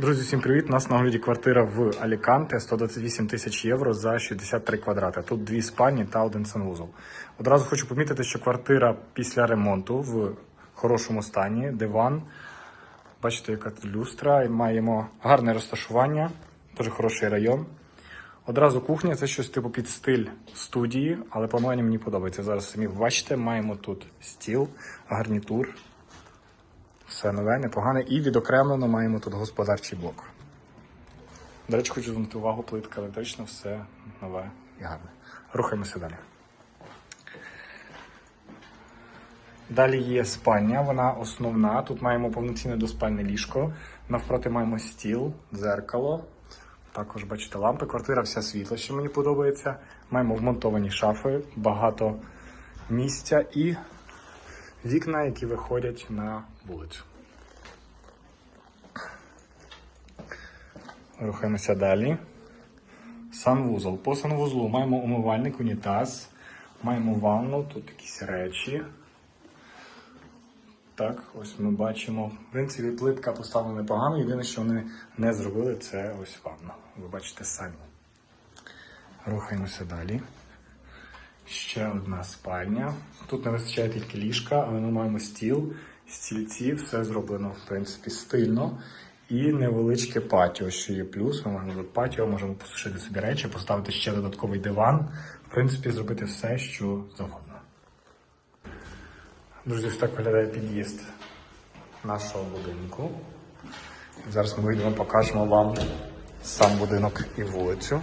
Друзі, всім привіт! Нас на огляді квартира в Аліканте 128 тисяч євро за 63 квадрати. Тут дві спальні та один санвузол. Одразу хочу помітити, що квартира після ремонту в хорошому стані, диван. Бачите, яка люстра. Маємо гарне розташування, дуже хороший район. Одразу кухня це щось типу під стиль студії, але планування мені подобається. Зараз самі бачите, маємо тут стіл, гарнітур. Все нове, непогане. І відокремлено маємо тут господарчий блок. До речі, хочу звернути увагу, плитка електрична, все нове і гарне. Рухаємося далі. Далі є спальня, вона основна. Тут маємо повноцінне двоспальне ліжко. Навпроти маємо стіл, дзеркало. Також бачите лампи. Квартира вся світла, що мені подобається. Маємо вмонтовані шафи, багато місця і вікна, які виходять на вулицю. Рухаємося далі. Санвузол. По санвузлу маємо умивальник, унітаз, маємо ванну, тут якісь речі. Так, ось ми бачимо. В принципі, плитка поставлена непогано. Єдине, що вони не зробили, це ось ванна. Ви бачите самі. Рухаємося далі. Ще одна спальня. Тут не вистачає тільки ліжка, але ми маємо стіл, стільці, все зроблено, в принципі, стильно. І невеличке патіо, що є плюс. Ми маємо тут патіо, можемо посушити собі речі, поставити ще додатковий диван. В принципі, зробити все, що завгодно. Друзі, ось так виглядає під'їзд нашого будинку. Зараз ми вийдемо, покажемо вам сам будинок і вулицю.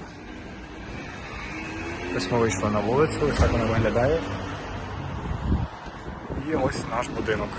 Ось ми вийшли на вулицю, ось так вона виглядає. І ось наш будинок.